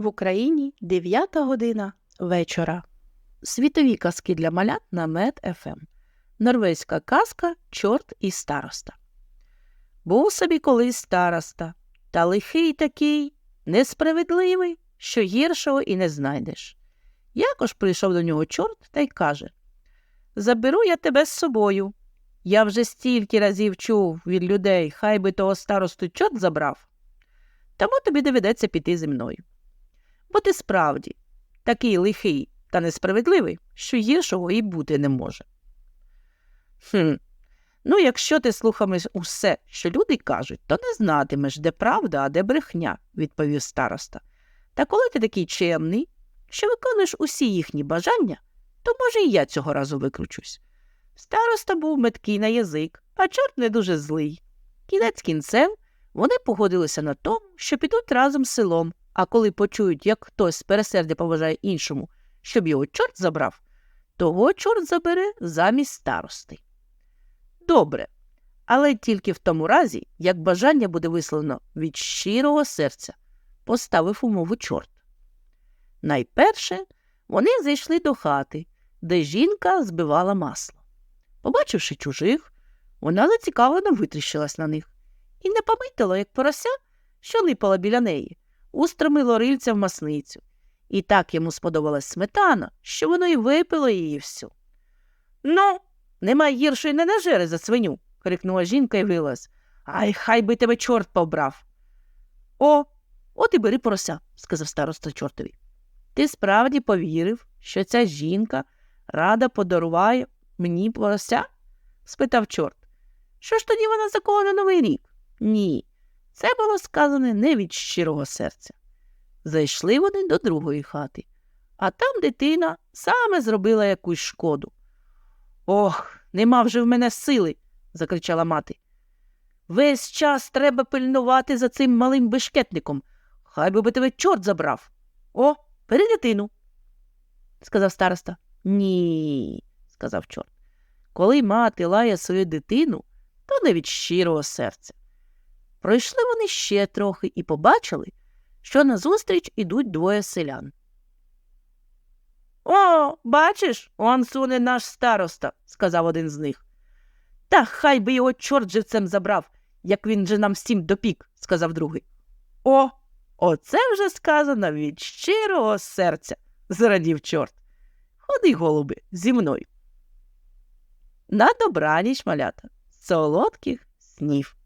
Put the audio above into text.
В Україні 9 година вечора. Світові казки для малят на Мед ФМ. Норвезька казка Чорт і староста. Був собі колись староста, та лихий такий, несправедливий, що гіршого і не знайдеш. Якось прийшов до нього чорт та й каже Заберу я тебе з собою. Я вже стільки разів чув від людей, хай би того старосту чорт забрав. Тому тобі доведеться піти зі мною. Бо ти справді такий лихий та несправедливий, що гіршого і бути не може. Хм, ну, якщо ти слухатимеш усе, що люди кажуть, то не знатимеш, де правда, а де брехня, відповів староста. Та коли ти такий чемний, що виконуєш усі їхні бажання, то, може, і я цього разу викручусь. Староста був меткий на язик, а чорт не дуже злий. Кінець кінцем вони погодилися на тому, що підуть разом з селом, а коли почують, як хтось з пересердя поважає іншому, щоб його чорт забрав, того чорт забере замість старости. Добре, але тільки в тому разі, як бажання буде висловлено від щирого серця, поставив умову чорт. Найперше вони зайшли до хати, де жінка збивала масло. Побачивши чужих, вона зацікавлено витріщилась на них і не помітила, як порося, що липала біля неї, устромило рильця в масницю. І так йому сподобалась сметана, що воно й випило її всю. Ну, немає гіршої ненажери за свиню, крикнула жінка і вилась. Ай, хай би тебе чорт побрав. О, от і бери порося, сказав староста чортові. Ти справді повірив, що ця жінка рада подаруває мені порося? спитав чорт. Що ж тоді вона закола на новий рік? Ні, це було сказане не від щирого серця. Зайшли вони до другої хати, а там дитина саме зробила якусь шкоду. Ох, нема вже в мене сили, закричала мати. Весь час треба пильнувати за цим малим бешкетником. Хай би тебе чорт забрав. О, бери дитину, сказав староста. Ні, сказав чорт. Коли мати лає свою дитину, то не від щирого серця. Пройшли вони ще трохи і побачили, що назустріч ідуть двоє селян. О, бачиш, он суне наш староста, сказав один з них. Та хай би його чорт живцем забрав, як він же нам всім допік, сказав другий. О, оце вже сказано від щирого серця, зрадів чорт. Ходи, голуби, зі мною. На добраніч, малята, солодких снів.